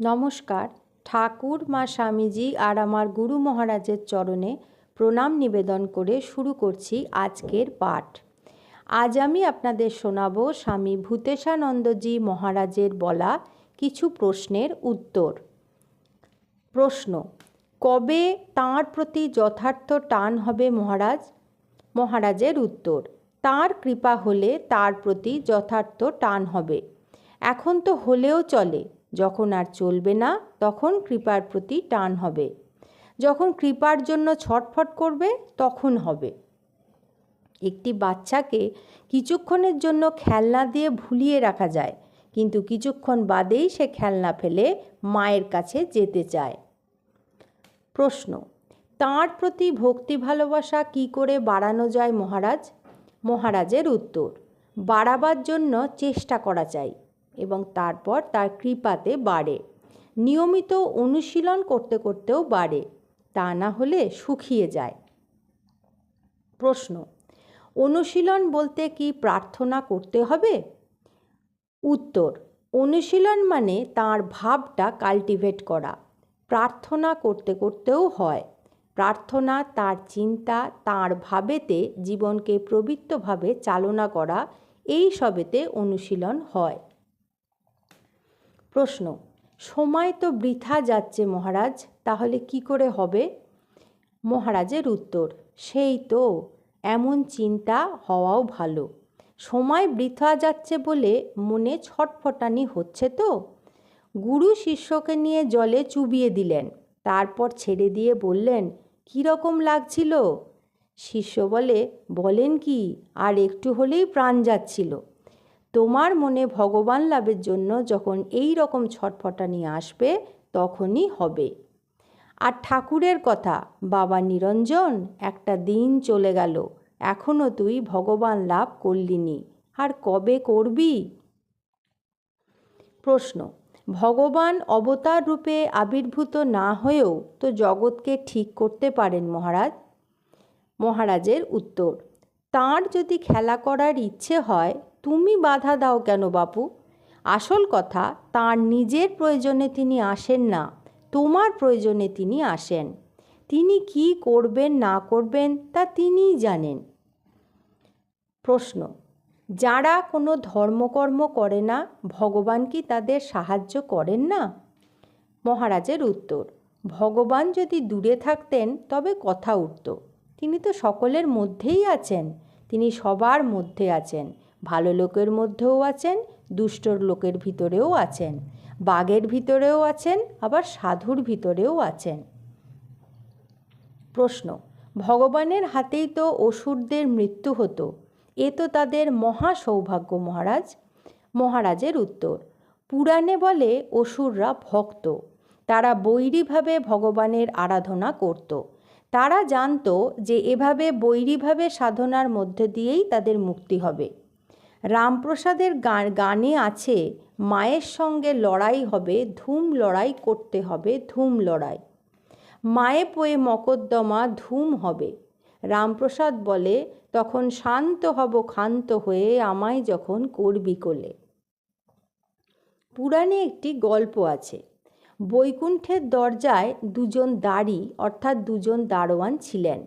নমস্কার। ঠাকুর, মা স্বামীজি আর আমার গুরু মহারাজের চরণে প্রণাম নিবেদন করে শুরু করছি আজকের পাঠ। আজ আমি আপনাদের শোনাব স্বামী ভূতেশানন্দজি মহারাজের বলা কিছু প্রশ্নের উত্তর। প্রশ্ন, কবে তাঁর প্রতি যথার্থ টান হবে মহারাজ? মহারাজের উত্তর, তাঁর কৃপা হলে তার প্রতি যথার্থ টান হবে। এখন তো হলেও চলে। যখন আর চলবে না, তখন কৃপার প্রতি টান হবে। যখন কৃপার জন্য ছটফট করবে, তখন হবে। একটি বাচ্চাকে কিছুক্ষণের জন্য খেলনা দিয়ে ভুলিয়ে রাখা যায়, কিন্তু কিছুক্ষণ বাদেই সে খেলনা ফেলে মায়ের কাছে যেতে চায়। প্রশ্ন, তাঁর প্রতি ভক্তি ভালোবাসা কি করে বাড়ানো যায় মহারাজ? মহারাজের উত্তর, বাড়াবার জন্য চেষ্টা করা চাই। এবং তারপর তার কৃপাতে বাড়ে। নিয়মিত অনুশীলন করতে করতেও বাড়ে, তা না হলে শুকিয়ে যায়। প্রশ্ন, অনুশীলন বলতে কি প্রার্থনা করতে হবে? উত্তর, অনুশীলন মানে তার ভাবটা কাল্টিভেট করা। প্রার্থনা করতে করতেও হয়। প্রার্থনা, তার চিন্তা, তার ভাবেতে জীবনকে প্রবৃত্তভাবে চালনা করা, এই সবেতে অনুশীলন হয়। প্রশ্ন, সময় তো বৃথা যাচ্ছে মহারাজ, তাহলে কি করে হবে? মহারাজের উত্তর, সেই তো, এমন চিন্তা হওয়াও ভালো। সময় বৃথা যাচ্ছে বলে মনে ছটফটানি হচ্ছে তো? গুরু শিষ্যকে নিয়ে জলে চুবিয়ে দিলেন, তারপর ছেড়ে দিয়ে বললেন কীরকম লাগছিল? শিষ্য বলে, বলেন কি, আর একটু হলেই প্রাণ যাচ্ছিল। তোমার মনে ভগবান লাভের জন্য যখন এই রকম ছটফটানি আসবে, তখনই হবে। আর ঠাকুরের কথা, বাবা নিরঞ্জন, একটা দিন চলে গেল এখনও তুই ভগবান লাভ করলিনি আর কবে করবি? প্রশ্ন, ভগবান অবতার রূপে আবির্ভূত না হয়েও তো জগৎকে ঠিক করতে পারেন মহারাজ? মহারাজের উত্তর, তাঁর যদি খেলা করার ইচ্ছে হয় তুমি বাধা দাও কেন বাপু? আসল কথা, তার নিজের প্রয়োজনে তিনি আসেন না, তোমার প্রয়োজনে তিনি আসেন। তিনি কি করবেন, না করবেন, তা তিনিই জানেন। প্রশ্ন, যারা কোনো ধর্মকর্ম করে না, ভগবান কি তাদের সাহায্য করেন না? মহারাজের উত্তর, ভগবান যদি দূরে থাকতেন, তবে কথা উঠত। তিনি তো সকলের মধ্যেই আছেন, তিনি সবার মধ্যে আছেন। ভালো লোকের মধ্যেও আছেন দুষ্টর লোকের ভিতরেও আছেন। বাঘের ভিতরেও আছেন, আবার সাধুর ভিতরেও আছেন। প্রশ্ন, ভগবানের হাতেই তো অসুরদের মৃত্যু হতো। এ তো তাদের মহা সৌভাগ্য মহারাজ। মহারাজের উত্তর, পুরাণে বলে অসুররা ভক্ত। তারা বৈরীভাবে ভগবানের আরাধনা করত। তারা জানত যে এভাবে বৈরীভাবে সাধনার মধ্যে দিয়েই তাদের মুক্তি হবে। রামপ্রসাদের গান গানে আছে, মায়ের সঙ্গে লড়াই হবে, ধুম লড়াই করতে হবে, ধুম লড়াই। মায়ে পোয়ে মকদ্দমা, ধুম হবে। রামপ্রসাদ বলে, তখন শান্ত হব, ক্ষান্ত হয়ে আমায় যখন করবি কোলে। পুরাণে একটি গল্প আছে, বৈকুণ্ঠের দরজায় দুজন দাড়ি, অর্থাৎ দুজন দারোয়ান ছিলেন।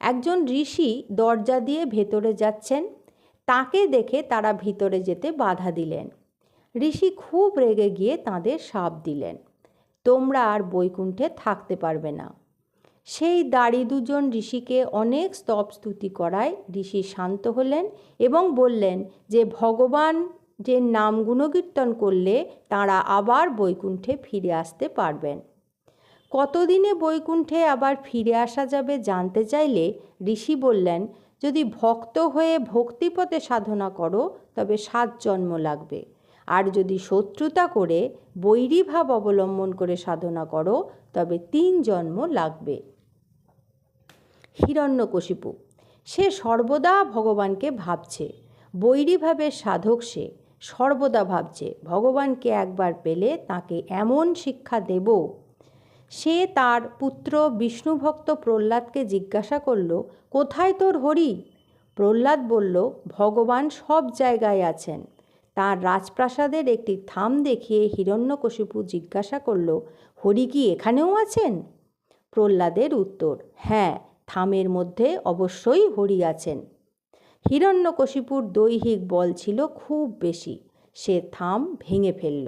একজন ঋষি দরজা দিয়ে ভেতরে যাচ্ছেন তাকে দেখে তারা ভিতরে যেতে বাধা দিলেন। ঋষি খুব রেগে গিয়ে তাঁদের সাপ দিলেন। তোমরা আর বৈকুণ্ঠে থাকতে পারবে না। সেই দাড়ি দুজন ঋষিকে অনেক স্তব স্তুতি করায় ঋষি শান্ত হলেন এবং বললেন যে, ভগবান যে নাম গুণকীর্তন করলে তাঁরা আবার বৈকুণ্ঠে ফিরে আসতে পারবেন। কতদিনে বৈকুণ্ঠে আবার ফিরে আসা যাবে জানতে চাইলে ঋষি বললেন যদি ভক্ত হয়ে ভক্তিপথে সাধনা করো, তবে সাত জন্ম লাগবে। আর যদি শত্রুতা করে বৈরীভাব অবলম্বন করে সাধনা করো, তবে তিন জন্ম লাগবে। হিরণ্যকশিপু, সে সর্বদা ভগবানকে ভাবছে। বৈরীভাবে সাধক সে, সর্বদা ভাবছে, ভগবানকে একবার পেলে তাকে এমন শিক্ষা দেব সে তার পুত্র বিষ্ণুভক্ত প্রহ্লাদকে জিজ্ঞাসা করল, কোথায় তোর হরি? প্রহ্লাদ বলল, ভগবান সব জায়গায় আছেন। তার রাজপ্রাসাদের একটি থাম দেখিয়ে হিরণ্যকশিপু জিজ্ঞাসা করল, হরি কি এখানেও আছেন? প্রহ্লাদের উত্তর হ্যাঁ থামের মধ্যে অবশ্যই হরি আছেন। হিরণ্যকশিপুর দৈহিক বল ছিল খুব বেশি, সে থাম ভেঙে ফেলল।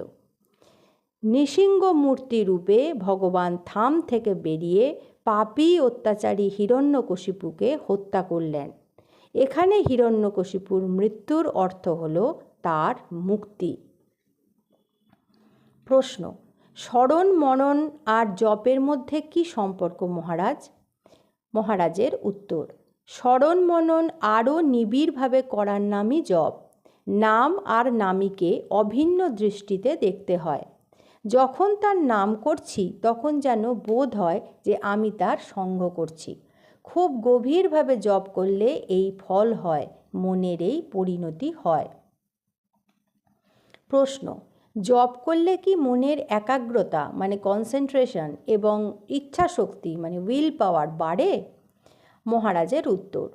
নৃসিংহ মূর্তি রূপে ভগবান থাম থেকে বেরিয়ে পাপী অত্যাচারী হিরণ্যকশিপুকে হত্যা করলেন। এখানে হিরণ্যকশিপুর মৃত্যুর অর্থ হল তার মুক্তি। প্রশ্ন, স্মরণ, মনন আর জপের মধ্যে কি সম্পর্ক মহারাজ? মহারাজের উত্তর, স্মরণ, মনন আরও নিবিড়ভাবে করার নামই জপ। নাম আর নামীকে অভিন্ন দৃষ্টিতে দেখতে হয়। যখন তার নাম করছি, তখন যেন বোধ হয় যে আমি তার সঙ্গ করছি। খুব গভীরভাবে জপ করলে এই ফল হয়, মনের এই পরিণতি হয়। প্রশ্ন, জপ করলে কি মনের একাগ্রতা মানে কনসেন্ট্রেশন এবং ইচ্ছাশক্তি মানে উইল পাওয়ার বাড়ে? মহারাজের উত্তর,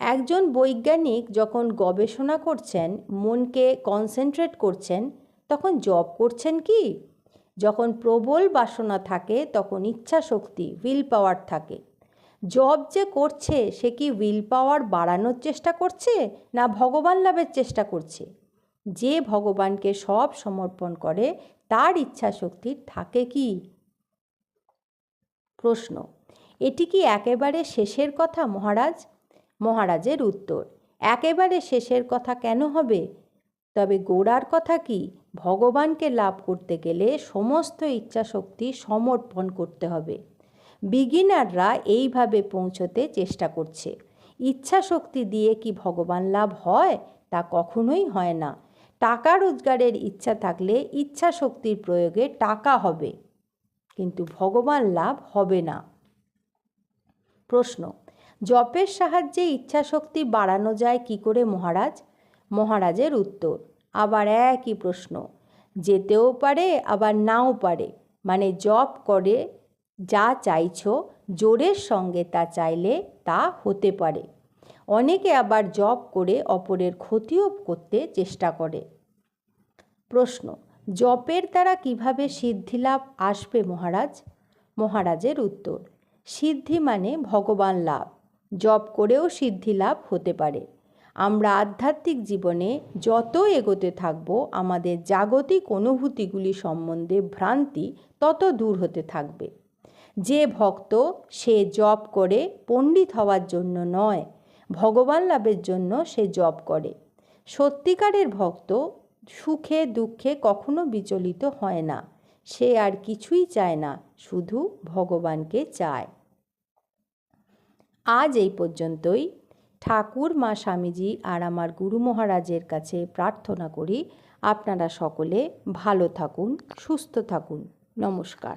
একজন বৈজ্ঞানিক যখন গবেষণা করছেন, মনকে কনসেন্ট্রেট করছেন, তখন জব করছেন কি? যখন প্রবল বাসনা থাকে, তখন ইচ্ছা শক্তি উইল পাওয়ার থাকে। জব যে করছে, সে কি উইল পাওয়ার বাড়ানোর চেষ্টা করছে, না ভগবান লাভের চেষ্টা করছে? যে ভগবানকে সব সমর্পণ করে, তার ইচ্ছা শক্তি থাকে কি? প্রশ্ন। এটি কি একেবারে শেষের কথা মহারাজ? মহারাজের উত্তর। একেবারে শেষের কথা কেন হবে? তবে গোড়ার কথা কি? ভগবানকে লাভ করতে গেলে সমস্ত ইচ্ছাশক্তি সমর্পণ করতে হবে। বিগিনাররা এইভাবে পৌঁছতে চেষ্টা করছে। ইচ্ছা শক্তি দিয়ে কি ভগবান লাভ হয়? তা কখনোই হয় না। টাকা রোজগারের ইচ্ছা থাকলে ইচ্ছা শক্তির প্রয়োগে টাকা হবে। কিন্তু ভগবান লাভ হবে না। প্রশ্ন, জপের সাহায্যে ইচ্ছাশক্তি বাড়ানো যায় কি করে মহারাজ? মহারাজের উত্তর। আবার একই প্রশ্ন, যেতেও পারে, আবার নাও পারে। মানে জপ করে যা চাইছ, জোরের সঙ্গে তা চাইলে তা হতে পারে। অনেকে আবার জপ করে অপরের ক্ষতিও করতে চেষ্টা করে। প্রশ্ন, জপের দ্বারা কীভাবে সিদ্ধিলাভ আসবে মহারাজ? মহারাজের উত্তর, সিদ্ধি মানে ভগবান লাভ। জপ করেও সিদ্ধি লাভ হতে পারে। আমরা আধ্যাত্মিক জীবনে যত এগোতে থাকব, আমাদের জাগতিক অনুভূতিগুলি সম্বন্ধে ভ্রান্তি তত দূর হতে থাকবে। যে ভক্ত, সে জপ করে পণ্ডিত হওয়ার জন্য নয়, ভগবান লাভের জন্য সে জপ করে। সত্যিকারের ভক্ত সুখে দুঃখে কখনো বিচলিত হয় না, সে আর কিছুই চায় না, শুধু ভগবানকে চায়। আজ এই পর্যন্তই। ঠাকুর, মা স্বামীজি আর আমার গুরু মহারাজের কাছে প্রার্থনা করি, আপনারা সকলে ভালো থাকুন, সুস্থ থাকুন। নমস্কার।